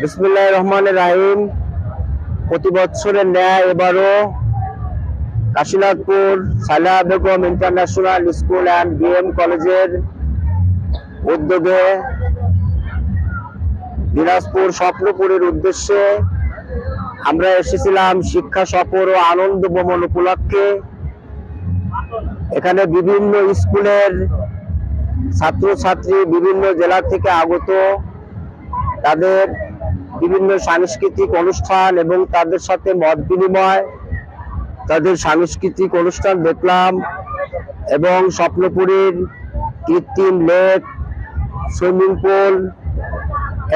বিসমুল্লাহ রহমান রাহিম। প্রতি বছরের ন্যায় এবারও Kashinathpur Saleha Begum international school and B M কলেজের উদ্যোগে দিনাজপুর স্বপ্নপুরের উদ্দেশ্যে আমরা এসেছিলাম শিক্ষা সফর ও আনন্দ ভ্রমণ উপলক্ষে। এখানে বিভিন্ন স্কুলের ছাত্রছাত্রী বিভিন্ন জেলা থেকে আগত তাদের বিভিন্ন সাংস্কৃতিক অনুষ্ঠান এবং তাদের সাথে মত বিনিময়, তাদের সাংস্কৃতিক অনুষ্ঠান দেখলাম এবং স্বপ্নপুরীর কৃত্রিম লেক, সুইমিং পুল,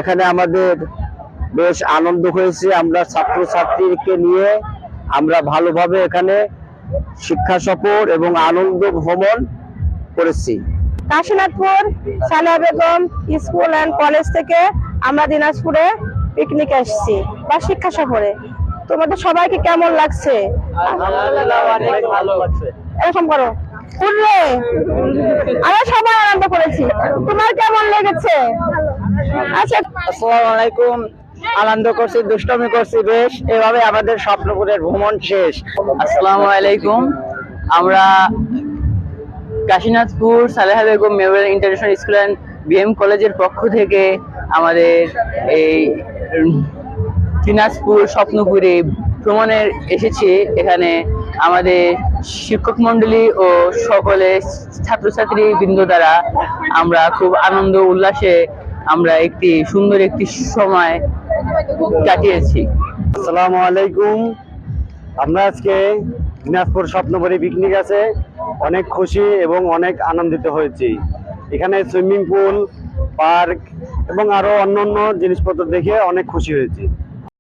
এখানে আমাদের বেশ আনন্দ হয়েছে। আমরা ছাত্রছাত্রীকে নিয়ে আমরা ভালোভাবে এখানে শিক্ষা সফর এবং আনন্দ ভ্রমণ করেছি। Kashinathpur Saleha Begum school and college থেকে আমরা দিনাজপুরে পিকনিক এসেছি বা শিক্ষা সফরে। তোমাদের সবাইকে কেমন লাগছে? এরকম করো। উঠলে আমরা সবাই আনন্দ করেছি। তোমার কেমন লেগেছে? আচ্ছা। আসসালামু আলাইকুম। আনন্দ করছি দুষ্টমি করছি বেশ। এভাবে আমাদের স্বপ্নপুরের ভ্রমণ শেষ। আসসালামু আলাইকুম। আমরা Kashinathpur Saleha Begum memorial international school and B M কলেজের পক্ষ থেকে আমাদের এই দিনাজপুর, স্বপ্নপুরে ভ্রমণে এসেছি। এখানে আমাদের শিক্ষক মণ্ডলী ও সকলে ছাত্রছাত্রী বৃন্দ দ্বারা আমরা খুব আনন্দ, উল্লাসে আমরা একটি সুন্দর একটি সময় কাটিয়েছি। আসসালামু আলাইকুম। আমরা আজকে দিনাজপুর স্বপ্নপুরে পিকনিক আছে। অনেক খুশি এবং অনেক আনন্দিত হয়েছি। এখানে সুইমিং পুল, পার্ক এবং আরও অন্য জিনিসপত্র দেখে অনেক খুশি হয়েছি।